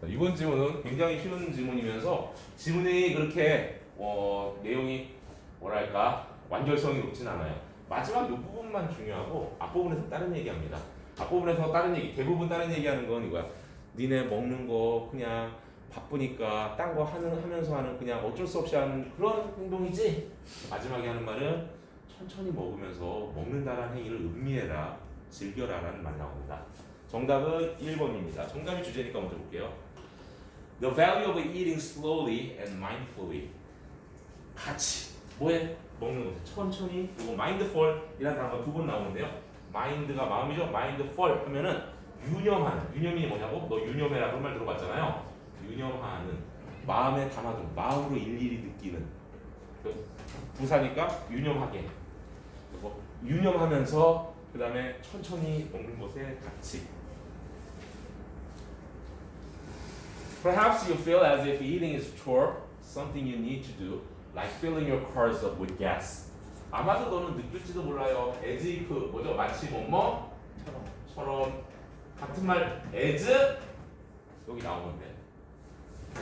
자, 이번 지문은 굉장히 쉬운 지문이면서 지문이 그렇게 어, 내용이 뭐랄까 완결성이 높진 않아요. 마지막 이 부분만 중요하고 앞부분에서 다른 얘기합니다. 앞부분에서 다른 얘기, 대부분 다른 얘기하는 건 이거야. 니네 먹는 거 그냥 바쁘니까 딴 거 하는 하면서 하는 그냥 어쩔 수 없이 하는 그런 행동이지. 마지막에 하는 말은 천천히 먹으면서 먹는다라는 행위를 음미해라, 즐겨라라는 말 나옵니다. 정답은 1번입니다. 정답이 주제니까 먼저 볼게요. The value of eating slowly and mindfully. 같이 뭐해? 먹는 거 천천히 그리고 mindful이라는 단어가 두번 나오는데요. mind가 마음이죠. mindful 하면은 유념하는 유념이 뭐냐고? 너 유념해라 그런 말 들어봤잖아요. 유념하는 마음에 담아둔 마음으로 일일이 느끼는 그 부사니까 유념하게 그리고 유념하면서 그 다음에 천천히 먹는 것에 같이 Perhaps you feel as if eating is a chore, something you need to do, like filling your cars up with gas. 아마도 너는 느낄지도 몰라요. as if 뭐죠? 마치 뭐뭐처럼 같은 말 as 여기 나오는데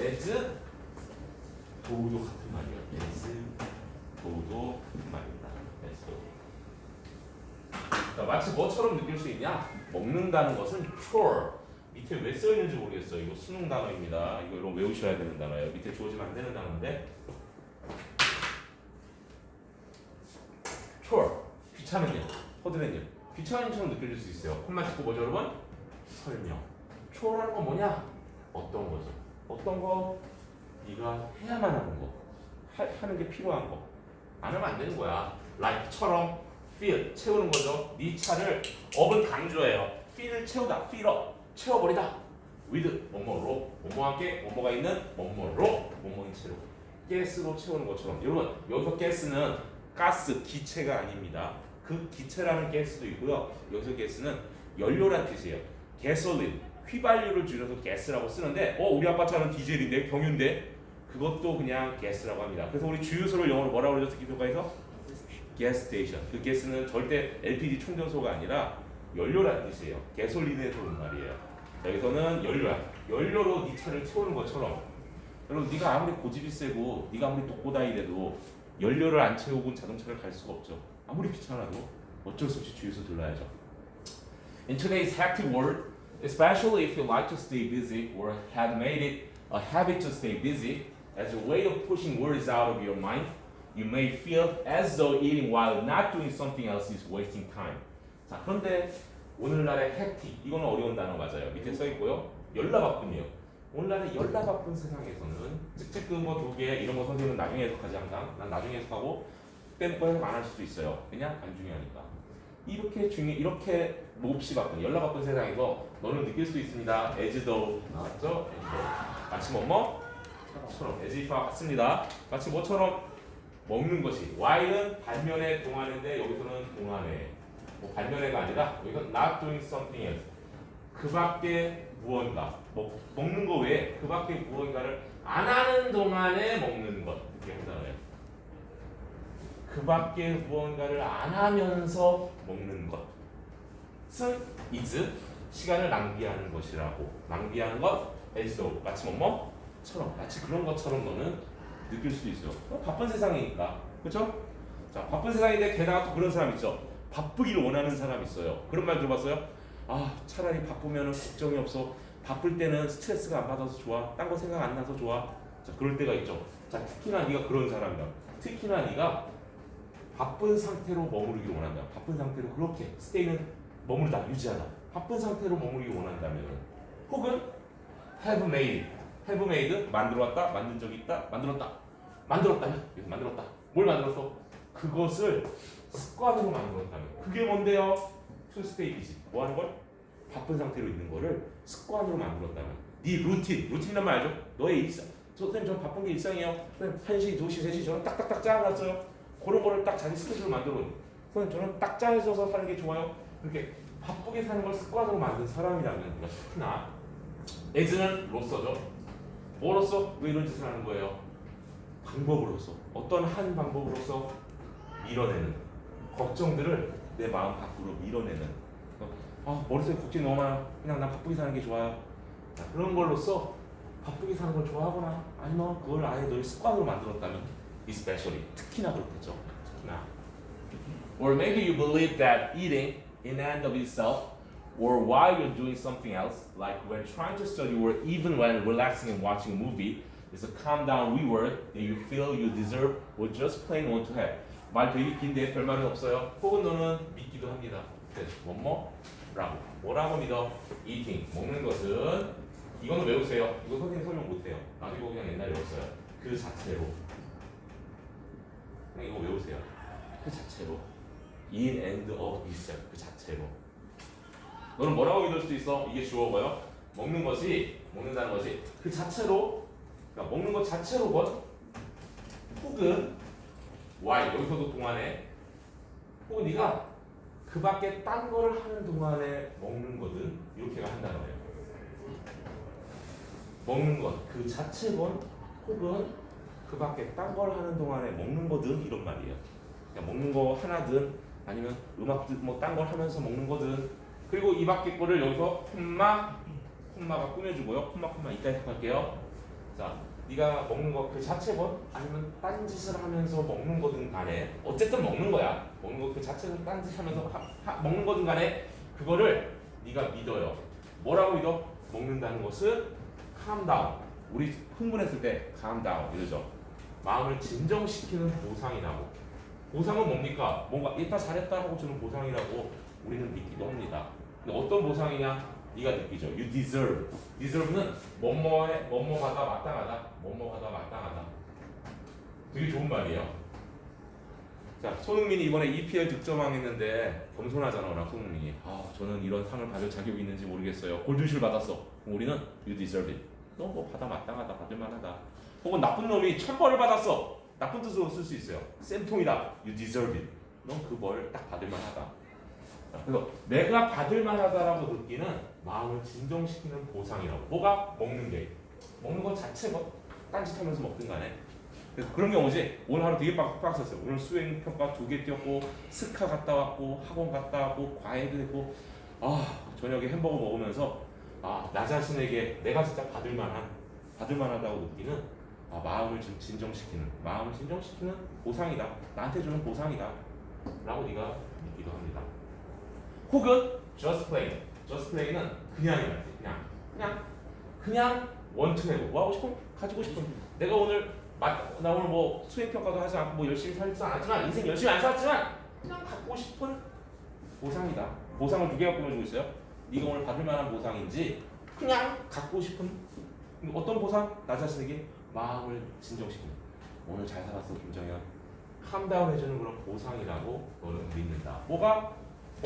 as 도도 같은 말이에요. as 도도 같은 말입니다. as 자, 마치 뭐처럼 느낄 수 있냐? 먹는다는 것은 chore. 밑에 왜 써 있는지 모르겠어요. 이거 수능 단어입니다. 이거 이런 외우셔야 되는 단어예요. 밑에 주어지면 안 되는 단어인데. chore. 귀찮은 일, 허드렛 일. 귀찮은 일처럼 느껴질 수 있어요. 콤마 찍고 뭐죠, 여러분? 설명. chore라는 건 뭐냐? 어떤 거죠? 어떤 거? 네가 해야만 하는 거. 하, 하는 게 필요한 거. 안 하면 안 되는 거야. like처럼 fill 채우는 거죠. 네 차를 업은 강조해요. fill을 채우다, fill up 채워버리다. with 뭐뭐로 뭐뭐와 함께 뭐뭐가 있는 뭐뭐로 뭐뭐인 채로 가스로 채우는 것처럼 여러분 여기서 가스는 가스 기체가 아닙니다. 그 기체라는 가스도 있고요. 여기서 가스는 연료란 뜻이에요. gasoline 휘발유를 줄여서 가스라고 쓰는데 어 우리 아빠 차는 디젤인데 경유인데 그것도 그냥 가스라고 합니다. 그래서 우리 주유소를 영어로 뭐라고 그러죠? 기독교에서 gas station. 그 가스는 절대 LPG 충전소가 아니라 연료라는 뜻이에요. 가솔린에서 온 말이에요. 자, 여기서는 연료야. 연료로 네 차를 채우는 것처럼 여러분 네가 아무리 고집이 세고 네가 아무리 독고다이래도 연료를 안 채우고 자동차를 갈 수가 없죠. 아무리 귀찮아도 어쩔 수 없이 주유소 들러야죠. In today's hectic world, especially if you like to stay busy or had made it a habit to stay busy, as a way of pushing worries out of your mind, you may feel as though eating while not doing something else is wasting time. 자, 그런데 오늘날의 hectic, 이거는 어려운 단어 맞아요. 밑에 써 있고요. 열나바쁨이요. 오늘날의 열나 바쁜 세상에서는 찝찝 거두 개, 이런 거 선생님은 나중에 해석하지 항상. 난 나중에 해석하고 빼놓고 해석 안할 수도 있어요. 그냥 안 중요하니까. 이렇게 중요 이렇게 몹시 바쁜 연락 바쁜 세상에서 너는 느낄 수 있습니다. as though 마치 뭐뭐 처럼 as if와 같습니다. 마치 뭐처럼 먹는 것이 while은 반면에 동하는데 여기서는 동하네. 뭐 반면에가 아니라 여기서 not doing something else. 그 밖에 무언가 먹, 먹는 거 외에 그 밖에 무언가를 안 하는 동안에 먹는 것 이렇게 한다고요. 그 밖에 무언가를 안 하면서 먹는 것은 is 시간을 낭비하는 것이라고 낭비하는 것 as though 마치 뭐뭐처럼 마치 그런 것처럼 너는 느낄 수도 있어요. 어, 바쁜 세상이니까 그렇죠? 자 바쁜 세상인데 게다가 또 그런 사람 있죠. 바쁘기를 원하는 사람 있어요. 그런 말 들어봤어요? 아 차라리 바쁘면 걱정이 없어. 바쁠 때는 스트레스가 안 받아서 좋아. 딴 거 생각 안 나서 좋아. 자 그럴 때가 있죠. 자 특히나 네가 그런 사람이다. 특히나 네가 바쁜 상태로 머무르기 원한다. 바쁜 상태로 그렇게 스테이는 머무르다 유지하다. 바쁜 상태로 머무르기 원한다면 혹은 have made have made 만들어왔다 만든 적이 있다 만들었다 만들었다면 만들었다 뭘 만들었어? 그것을 습관으로 만들었다면 그게 뭔데요? to state이지 뭐 하는 걸? 바쁜 상태로 있는 거를 습관으로 만들었다면 네 루틴 루틴이란 말 알죠? 너의 일상. 저 선생님 저 바쁜 게 일상이에요. 선생님 1시, 2시, 3시 저는 딱딱딱 짜놨어요. 그런 거를 딱 자기 스케줄을 만들어 선생님 저는 딱 짜여서 사는 게 좋아요. 그렇게 바쁘게 사는 걸 습관으로 만든 사람이라면 특히나 as는 로서죠. 뭐로서 왜 이런 짓을 하는 거예요? 방법으로서 어떤 한 방법으로서 밀어내는 걱정들을 내 마음 밖으로 밀어내는 아 머릿속에 걱정이 너무 많아 그냥 난 바쁘게 사는 게 좋아요 자, 그런 걸로써 바쁘게 사는 걸 좋아하거나 아니면 그걸 아예 너의 습관으로 만들었다면 especially 특히나 그렇겠죠. 특히나. Or maybe you believe that eating in and of itself or while you're doing something else like when trying to study or even when relaxing and watching a movie is a calm down reward that you feel you deserve or just plain want to have. 말 되게 긴데 별말은 없어요. 혹은 너는 믿기도 합니다. 네, 뭐뭐 라고 뭐라고 믿어? eating 먹는 것은 이거는 외우세요. 이거 선생님 설명 못해요. 나도 그냥 옛날에 외웠어요. 그 자체로 그냥 이거 외우세요. 그 자체로 in and of itself 그 자체로 너는 뭐라고 믿을 수도 있어? 이게 주어고요. 먹는 것이 먹는다는 것이 그 자체로 그러니까 먹는 것 자체로 건 혹은 why 여기서도 동안에 네가 그 밖에 딴 거를 하는 동안에 먹는 거든 이렇게가 한다는 거예요. 먹는 것 그 자체건 혹은 그 밖에 딴 걸 하는 동안에 먹는 거든 이런 말이에요. 그냥 먹는 거 하나든 아니면 음악 뭐딴 걸 하면서 먹는 거든 그리고 이 밖에 거를 여기서 콤마 콤마가 꾸며주고요. 콤마 콤마 이따 해석할게요. 자, 네가 먹는 거 그 자체건 아니면 딴 짓을 하면서 먹는 거든 간에 어쨌든 먹는 거야. 먹는 거 그 자체는 딴 짓 하면서 하, 하, 먹는 거든 간에 그거를 네가 믿어요. 뭐라고 믿어? 먹는다는 것은 calm down. 우리 흥분했을 때 calm down 이러죠. 마음을 진정시키는 보상이라고. 보상은 뭡니까? 뭔가 이따 잘했다 하고 주는 보상이라고 우리는 믿기도 합니다. 근데 어떤 보상이냐? 네가 느끼죠. You deserve. deserve는 뭐뭐에 뭐뭐하다 마땅하다. 뭐뭐하다 마땅하다. 되게 좋은 말이에요. 자, 손흥민이 이번에 EPL 득점왕했는데 겸손하잖아, 워낙 손흥민이. 아, 저는 이런 상을 받을 자격이 있는지 모르겠어요. 골드슛을 받았어. 우리는 you deserve it. 너뭐 받아 마땅하다, 받을 만하다. 혹은 나쁜 놈이 천 벌을 받았어. 나쁜 뜻으로 쓸 수 있어요. 쌤통이다. You deserve it. 넌 그 벌 딱 받을 만하다. 자, 그래서 내가 받을 만하다라고 느끼는 마음을 진정시키는 보상이라고. 뭐가 먹는 게 먹는 것 자체가 딴짓하면서 먹든 간에. 그래서 그런 경우지. 오늘 하루 되게 빡빡 썼어요. 오늘 수행 평가 두 개 뛰었고 스카 갔다 왔고 학원 갔다 왔고 과외도 했고 아 저녁에 햄버거 먹으면서 아 나 자신에게 내가 진짜 받을 만한 받을 만하다고 느끼는 아, 마음을 좀 진정시키는 마음을 진정시키는 보상이다. 나한테 주는 보상이다. 라고 네가 믿기도 합니다. 혹은 just plain. just plain은 그냥이야. 그냥. 그냥. 그냥 원투해고 뭐 하고 싶은? 가지고 싶은. 내가 오늘 마, 나 오늘 뭐 수행 평가도 하지 않고 뭐 열심히 살지 않았지만 인생 열심히 안 살았지만 그냥 갖고 싶은 보상이다. 보상을 두 개가 꾸며주고 있어요. 네가 오늘 받을 만한 보상인지 그냥 갖고 싶은 어떤 보상? 나 자신에게 마음을 진정시키는 오늘 잘 살았어 김정현 캄다운 해주는 그런 보상이라고 너는 믿는다 뭐가?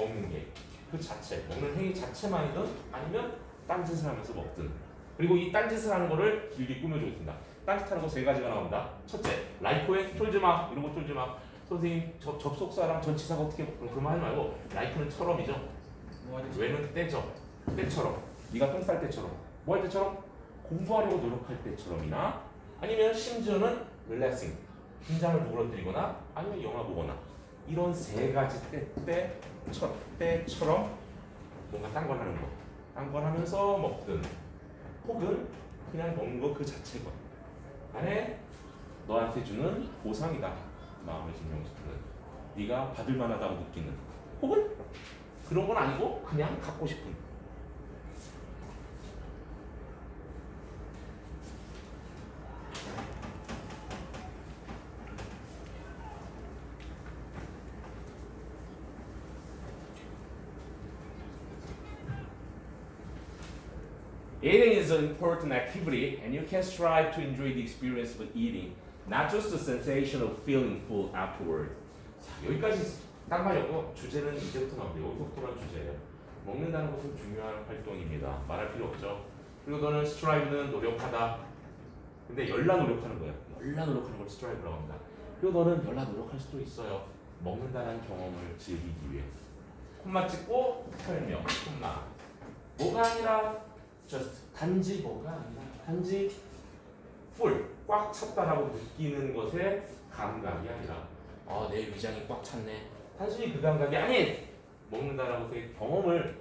먹는 게 그 자체 먹는 행위 자체만이든 아니면 딴짓을 하면서 먹든. 그리고 이 딴짓을 하는 거를 길게 꾸며주고 있습니다. 딴짓하는 거 세 가지가 나옵니다. 첫째 라이코에 쫄지마 이런 거 쫄지마. 선생님 저 접속사랑 전치사가 어떻게 그런 말 하지 말고 라이코는 처럼이죠. 왜는 때죠. 때처럼. 네가 똥 쌀 때처럼. 뭐 할 때처럼? 공부하려고 노력할 때처럼이나 아니면 심지어는 릴렉싱 긴장을 누그러뜨리거나 아니면 영화 보거나. 이런 세 가지 때, 때, 첫 때처럼 뭔가 딴 걸 하는 거. 딴 걸 하면서 먹든 혹은 그냥 먹는 거 그 자체건 안에 너한테 주는 보상이다. 마음을 진정시키는 네가 받을 만하다고 느끼는 혹은 그런 건 아니고 그냥 갖고 싶은 Eating is an important activity, and you can strive to enjoy the experience of eating, not just the sensation of feeling full afterward. 자, 여기까지 딱 말이었고 주제는 이제부터 나옵니다. 여기서부터란 주제예요. 먹는다는 것은 중요한 활동입니다. 말할 필요 없죠. 그리고 너는 strive는 노력하다. 근데 열라 노력하는 거예요. 열라 노력하는 걸 strive라고 합니다. 그리고 너는 열라 노력할 수도 있어요. 먹는다는 경험을 즐기기 위해. 콤마 찍고 설명. 콤마. 뭐가 아니라 just 단지 뭐가 아니라 단지 full 꽉 찼다라고 느끼는 것의 감각이 아니라 어, 내 위장이 꽉 찼네 단순히 그 감각이 아닌 먹는다라고 해서 경험을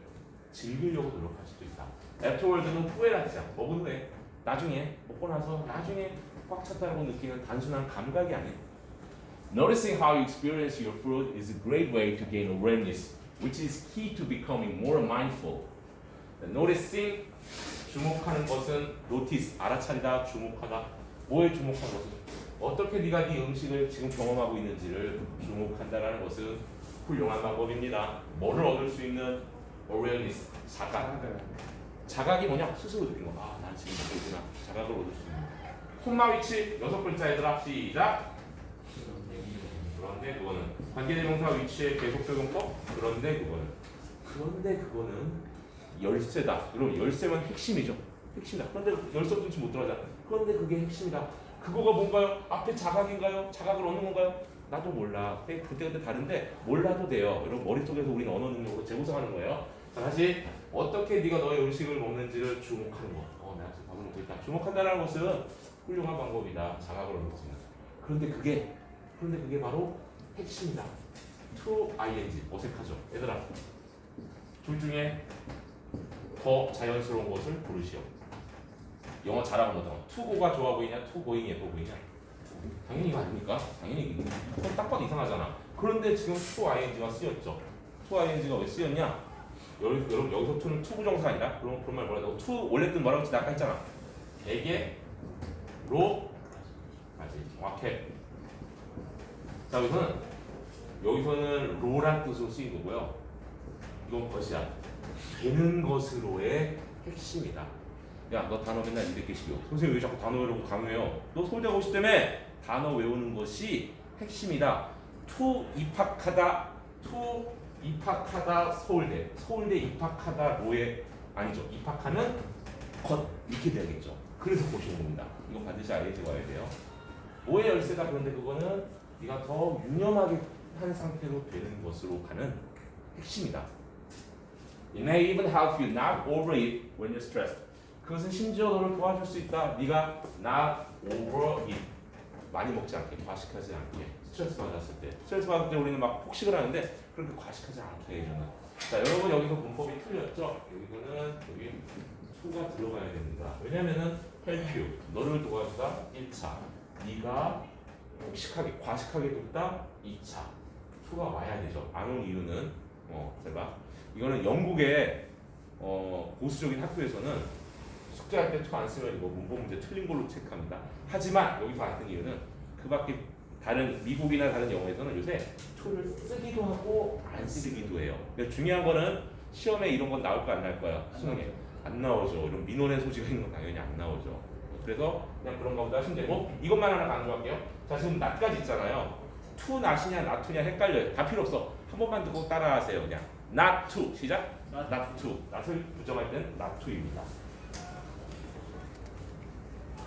즐기려고 노력할 수도 있다 afterward는 후회라지 않아 먹은 후에 나중에 먹고 나서 나중에 꽉 찼다고 느끼는 단순한 감각이 아닌 Noticing how you experience your food is a great way to gain awareness, which is key to becoming more mindful. Noticing 주목하는 것은 notice 알아차리다 주목하다 뭐에 주목하는 것은 어떻게 네가 네 음식을 지금 경험하고 있는지를 주목한다라는 것은 훌륭한 방법입니다. 뭐를 얻을 수 있는 awareness 자각 자각이 뭐냐 스스로 느끼는 거. 아, 난 지금 있구나. 자각을 얻을 수 있는. 콤마 위치 여섯 글자 얘들아 시작. 그런데 그거는 관계대명사 위치의 계속 적용법. 그런데 그거는 그런데 그거는 열쇠다. 여러분 열쇠만 핵심이죠. 핵심이다. 그런데 열쇠 지금 못 들어가잖아. 그런데 그게 핵심이다. 그거가 뭔가요? 앞에 자각인가요? 자각을 얻는 건가요? 나도 몰라. 그때 그때 다른데 몰라도 돼요. 여러분 머릿속에서 우리는 언어 능력으로 재구성하는 거예요. 자 다시 어떻게 네가 너의 음식을 먹는지를 주목하는 거. 어, 내가 지금 밥을 먹고 있다. 주목한다는 것은 훌륭한 방법이다. 자각을 얻는 것입니다. 그런데 그게 그런데 그게 바로 핵심이다. to ing 어색하죠, 얘들아. 둘 중에 더 자연스러운 것을 고르시오. 영어 잘하는 거다. 투고가 좋아 보이냐, 투고잉 예뻐 보이냐? 당연히 이거 아닙니까? 당연히 그건 딱 봐도 이상하잖아. 그런데 지금 to ing가 쓰였죠. to ing가 왜 쓰였냐? 여러분 여기서 to는 투부정사 아니라 그런 그런 말 뭐라고? to 원래 뜻 뭐라고 했지? 나 아까 했잖아. 대개 로 맞지 정확해. 자 여기서는 여기서는 로란 뜻으로 쓰인 거고요. 이건 것이야. 되는 것으로의 핵심이다. 야, 너 단어 맨날 200개씩이요. 선생님 왜 자꾸 단어 외우고 강요해요? 너 서울대 가고 싶 때문에 단어 외우는 것이 핵심이다. 투 입학하다, 투 입학하다 서울대, 서울대 입학하다 로에 아니죠. 입학하는 것 이렇게 돼야겠죠. 그래서 보시는 겁니다. 이거 반드시 알고 와야 돼요. 오해 열쇠다 그런데 그거는 네가 더 유념하게 한 상태로 되는 것으로 가는 핵심이다. It may even help you not overeat when you're stressed. 그것은 심지어 너를 도와줄 수 있다. 네가 not overeat 많이 먹지 않게, 과식하지 않게, 스트레스 받았을 때, 스트레스 받을 때 우리는 막 폭식을 하는데 그렇게 과식하지 않게 해주는. 자, 여러분 여기서 문법이 틀렸죠? 여기서는 여기 수가 들어가야 됩니다. 왜냐면은 help you 너를 도와주다 1차, 네가 폭식하게, 과식하게 돕다 2차. 수가 와야 되죠. 안 온 이유는 어, 제가 이거는 영국의 어, 보수적인 학교에서는 숙제할 때투안 쓰면 이거 문법 문제 틀린 걸로 체크합니다. 하지만 여기서 안뜬 이유는 그 밖에 다른 미국이나 다른 영어에서는 요새 투를 쓰기도 하고 안 쓰기도 해요. 근데 중요한 거는 시험에 이런 건 나올 거안 나올 거야. 수능에 안 나오죠. 이런 민원의 소지가 있는 건 당연히 안 나오죠. 그래서 그냥 그런가 보다 하시면 되고 이것만 하나 강조할게요. 자 지금 낫까지 있잖아요. 투 낫이냐 나투냐 헷갈려요. 다 필요 없어. 한 번만 듣고 따라하세요. 그냥 not to 시작. not to 낫을 부정할 때는 not to입니다.